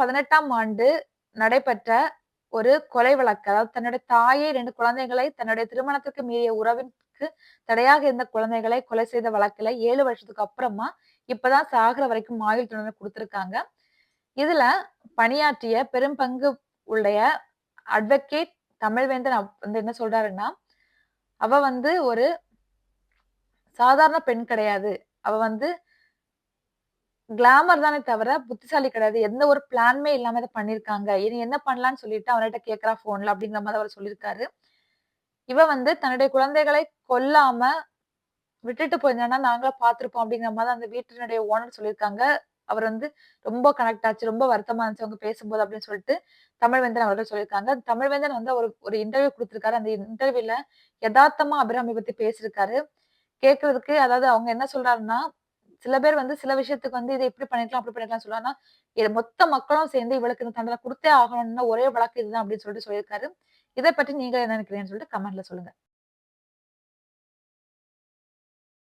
பதினெட்டாம் ஆண்டு நடைபெற்ற ஒரு கொலை வழக்கு. அதாவது தன்னுடைய தாயை ரெண்டு குழந்தைகளை தன்னுடைய திருமணத்திற்கு மீறிய உறவிற்கு தடையாக இருந்த குழந்தைகளை கொலை செய்த வழக்குல ஏழு வருஷத்துக்கு அப்புறமா இப்பதான் சாகிற வரைக்கும் ஆயுள் தண்டனை கொடுத்திருக்காங்க. இதுல பணியாற்றிய பெரும் பங்கு உடைய அட்வொகேட் தமிழ்வேந்தன் வந்து என்ன சொல்றாருன்னா அவ வந்து ஒரு சாதாரண பெண் கிடையாது. அவ வந்து கிளாமர் தானே தவிர புத்திசாலி கிடையாது. எந்த ஒரு பிளான்மே இல்லாம இதை பண்ணிருக்காங்க. இனி என்ன பண்ணலாம்னு சொல்லிட்டு அவன்கிட்ட கேக்குறா போன்ல அப்படிங்கிற மாதிரி அவர் சொல்லியிருக்காரு. இவ வந்து தன்னுடைய குழந்தைகளை கொல்லாம விட்டுட்டு போயிருந்தானா நாங்களும் பார்த்துருப்போம் அப்படிங்கிற மாதிரி அந்த வீட்டினுடைய ஓனர் சொல்லியிருக்காங்க. அவர் வந்து ரொம்ப கனெக்ட் ஆச்சு ரொம்ப வருத்தமா இருந்துச்சு அவங்க பேசும்போது அப்படின்னு சொல்லிட்டு தமிழ்வேந்தன் அவர்கள் சொல்லியிருக்காங்க. தமிழ்வேந்தன் வந்து அவர் ஒரு இன்டர்வியூ கொடுத்திருக்காரு. அந்த இன்டர்வியூல யதார்த்தமா அபிராமி பத்தி பேசியிருக்காரு. கேட்கறதுக்கு அதாவது அவங்க என்ன சொல்றாருன்னா சில பேர் வந்து சில விஷயத்துக்கு வந்து இதை இப்படி பண்ணிக்கலாம் அப்படி பண்ணிக்கலாம் சொல்லலாம் இது மொத்த மக்களும் சேர்ந்து இவளுக்கு இந்த தண்டனை கொடுத்தே ஆகணும்னா ஒரே வழக்கு இதுதான் அப்படின்னு சொல்லிட்டு சொல்லியிருக்காரு. இதை பற்றி நீங்க என்ன நினைக்கிறீங்கன்னு சொல்லிட்டு கமெண்ட்ல சொல்லுங்க.